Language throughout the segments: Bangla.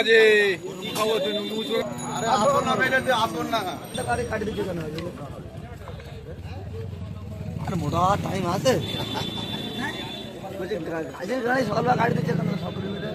করে সব আর মোটা টাইম আছে। গাড়ির গাড়ি সকালবেলা গাড়ি দিচ্ছে কেন? সব কিলোমিটার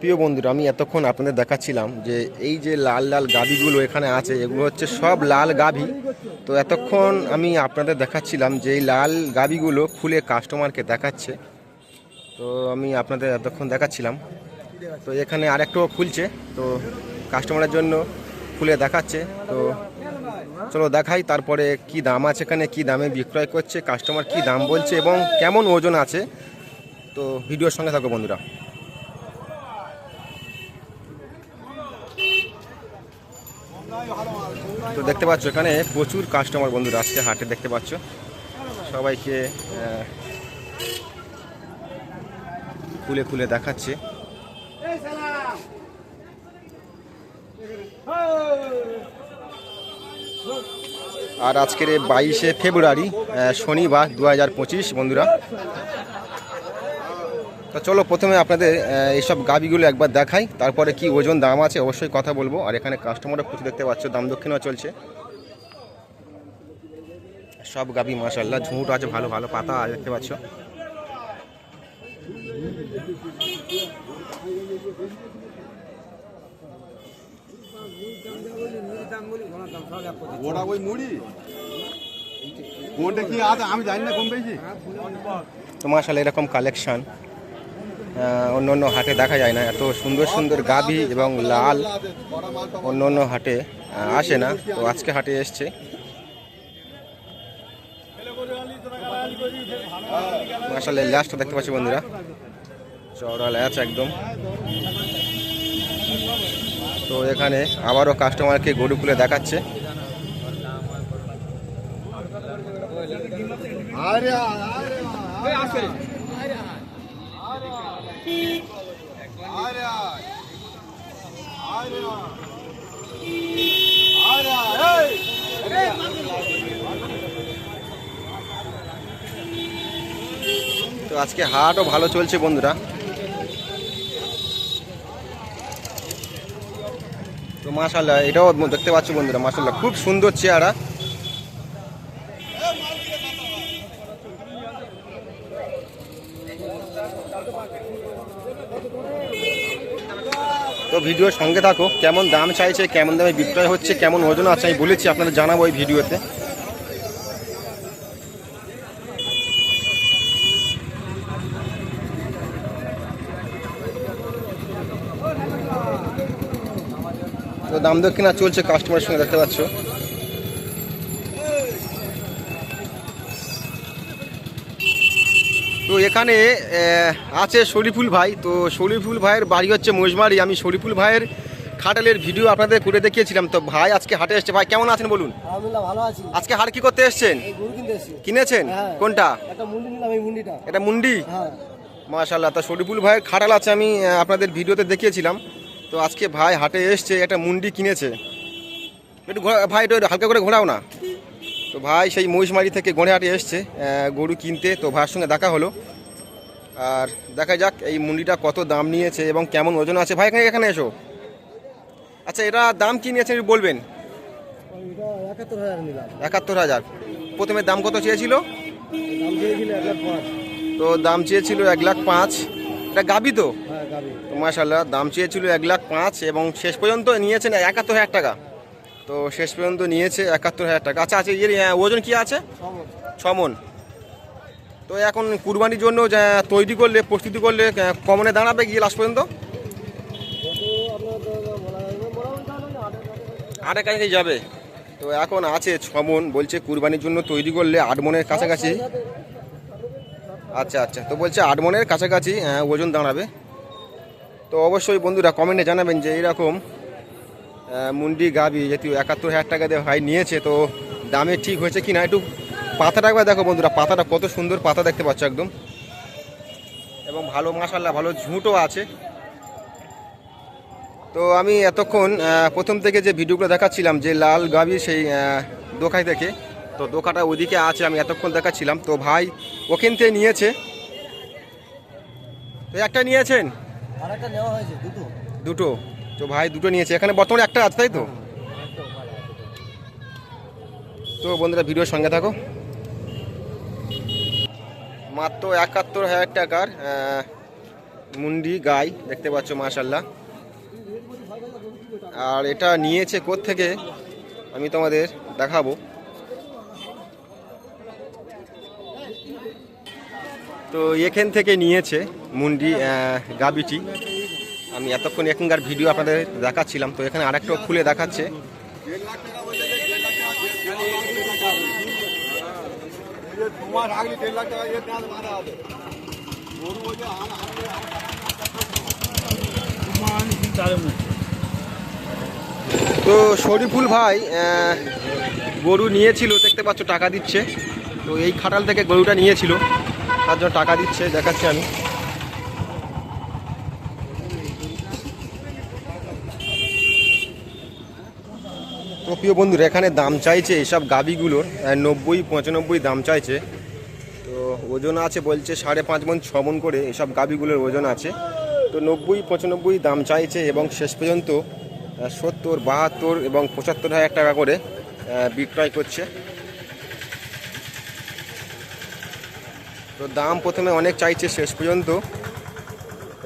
প্রিয় বন্ধুরা, আমি এতক্ষণ আপনাদের দেখাচ্ছিলাম যে এই যে লাল লাল গাভীগুলো এখানে আছে, এগুলো হচ্ছে সব লাল গাভী। তো এতক্ষণ আমি আপনাদের দেখাচ্ছিলাম যে এই লাল গাভীগুলো খুলে কাস্টমারকে দেখাচ্ছে। তো আমি আপনাদের এতক্ষণ দেখাচ্ছিলাম। তো এখানে আরেকটাও খুলছে, তো কাস্টমারের জন্য খুলে দেখাচ্ছে। তো চলো দেখাই, তারপরে কি দাম আছে এখানে, কি দামে বিক্রয় করছে কাস্টমার কি দাম বলছে এবং কেমন ওজন আছে। তো ভিডিওর সঙ্গে থাকো বন্ধুরা। দেখতে পাচ্ছ এখানে প্রচুর কাস্টমার বন্ধুরা আজকে হাটে দেখতে পাচ্ছ। সবাইকে খুলে খুলে দেখাচ্ছে। আর আজকের বাইশে ফেব্রুয়ারি শনিবার দু বন্ধুরা। তো চলো প্রথমে আপনাদের এইসব গাবিগুলো একবার দেখাই। তারপরে কি ওজন দাম আছে অবশ্যই কথা বলব। আর এখানে কাস্টমারও প্রচুর দেখতে পাচ্ছ দাম দক্ষিণও চলছে। সব গাবি মাসাল্লাহ ঝুঁট আছে ভালো ভালো পাতা দেখতে পাচ্ছ। ওটা ওই মুড়ি? কোনটা কি আছে? আমি জানি না কম বেশি তো মাসাল্লাহ এরকম কালেকশন অন্য অন্য হাটে দেখা যায় না এত সুন্দর সুন্দর গাভী এবং লাল অন্য অন্য হাটে আসে না তো আজকে হাটে এসছে মাসাল্লাহ লাস্টটা দেখতে পাচ্ছি বন্ধুরা চওড়া ল্যাচ একদম তো এখানে আবারও কাস্টমারকে গরু খুলে দেখাচ্ছে আরে আরে তো আজকে হাটও ভালো চলছে বন্ধুরা। তো মাশাল্লাহ এটাও দেখতে পাচ্ছ বন্ধুরা মাশাল্লাহ খুব সুন্দর চেহারা। তো ভিডিওর সঙ্গে থাকো, কেমন দাম চাইছে, কেমন দামে বিক্রয় হচ্ছে, কেমন ওজন আছে, আমি বলেছি, আপনাদের জানাব এই ভিডিওতে। তো দাম দক্ষিণা চলছে কাস্টমারের সঙ্গে, দেখতে পাচ্ছ। তো এখানে আছে শরীফুল ভাই। তো শরীফুল ভাইয়ের বাড়ি হচ্ছে মোজমারি আমি শরীফুল ভাইয়ের খাটালের ভিডিও আপনাদের করে দেখিয়েছিলাম। তো ভাই আজকে হাটে এসছে। ভাই কেমন আছেন বলুন? আজকে হাট কি করতে এসছেন? কিনেছেন? হ্যাঁ। কোনটা? একটা মুন্ডি নিলাম এটা মুন্ডি? হ্যাঁ। মাশাল্লাহ তা শরীফুল ভাইয়ের খাটাল আছে আমি আপনাদের ভিডিওতে দেখিয়েছিলাম। তো আজকে ভাই হাটে এসছে একটা মুন্ডি কিনেছে। একটু ভাই একটু হালকা করে ঘোরাও না। তো ভাই সেই মহিষমারি থেকে গড়েহাটে এসছে গরু কিনতে তো ভাইয়ের সঙ্গে দেখা হলো। আর দেখা যাক এই মুন্ডিটা কত দাম নিয়েছে এবং কেমন ওজন আছে। ভাই এখানে এখানে এসো। আচ্ছা এটা দাম কি নিয়েছে বলবেন? একাত্তর হাজার প্রথমে দাম কত চেয়েছিল? তো দাম চেয়েছিল এক লাখ পাঁচ। এটা গাবি তো? হ্যাঁ গাবি। দাম চেয়েছিল এক লাখ পাঁচ এবং শেষ পর্যন্ত নিয়েছেন একাত্তর হাজার টাকা। তো শেষ পর্যন্ত নিয়েছে একাত্তর হাজার টাকা। আচ্ছা আচ্ছা এর ওজন কি আছে? ছ মন তো এখন কুরবানির জন্য তৈরি করলে প্রস্তুতি করলে কমনে দাঁড়াবে গিয়ে লাস্ট পর্যন্ত? আটের কাছে যাবে। তো এখন আছে ছ মন বলছে কুরবানির জন্য তৈরি করলে আট মনের কাছাকাছি। আচ্ছা আচ্ছা তো বলছে আট মনের কাছাকাছি ওজন দাঁড়াবে। তো অবশ্যই বন্ধুরা কমেন্টে জানাবেন যে এইরকম আহ, মুন্ডি গাবি যেহেতু একাত্তর হাজার টাকা দিয়ে ভাই নিয়েছে তো দামে ঠিক হয়েছে কি না একটু পাতাটা একবার দেখো বন্ধুরা পাতাটা কত সুন্দর পাতা দেখতে পাচ্ছ একদম। এবং ভালো মাসাল্লাহ ভালো ঝুঁটও আছে। তো আমি এতক্ষণ প্রথম থেকে যে ভিডিওগুলো দেখাচ্ছিলাম যে লাল গাবি সেই দোকান থেকে তো দোকানটা ওদিকে আছে আমি এতক্ষণ দেখাচ্ছিলাম। তো ভাই ওখান থেকে নিয়েছে। তো একটা নিয়েছেন? একটা নেওয়া হয়েছে দুটো। দুটো? তো ভাই দুটো নিয়েছে, এখানে বর্তমানে একটা আছে, তাই তো? তো বন্ধুরা, ভিডিওর সঙ্গে থাকো। মাত্র একাত্তর হাজার টাকার মুন্ডি, গাই, দেখতে পাচ্ছ মাশাল্লাহ আর এটা নিয়েছে থেকে আমি তোমাদের দেখাবো। তো এখান থেকে নিয়েছে মুন্ডি গাবিটি। আমি এতক্ষণ এখানকার ভিডিও আপনাদের দেখাচ্ছিলাম, তো এখানে আরেকটা খুলে দেখাচ্ছে। তো শরীফুল ভাই গরু নিয়েছিল, দেখতে পাচ্ছ টাকা দিচ্ছে। তো এই খাটাল থেকে গরুটা নিয়েছিল, তার জন্য টাকা দিচ্ছে, দেখাচ্ছি আমি। প্রিয় বন্ধুরা, এখানে দাম চাইছে এইসব গাবিগুলোর নব্বই, পঁচানব্বই দাম চাইছে। তো ওজন আছে বলছে সাড়ে পাঁচ মন, ছ মন করে এসব গাবিগুলোর ওজন আছে। তো নব্বই, পঁচানব্বই দাম চাইছে এবং শেষ পর্যন্ত সত্তর, বাহাত্তর এবং পঁচাত্তর হাজার টাকা করে বিক্রয় করছে। তো দাম প্রথমে অনেক চাইছে, শেষ পর্যন্ত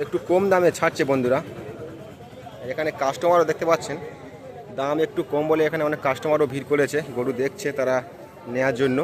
একটু কম দামে ছাড়ছে বন্ধুরা। এখানে কাস্টমারও দেখতে পাচ্ছেন। দাম একটু কম বলে এখানে অনেক কাস্টমারও ভিড় করেছে। গরু দেখছে তারা নেয়ার জন্য।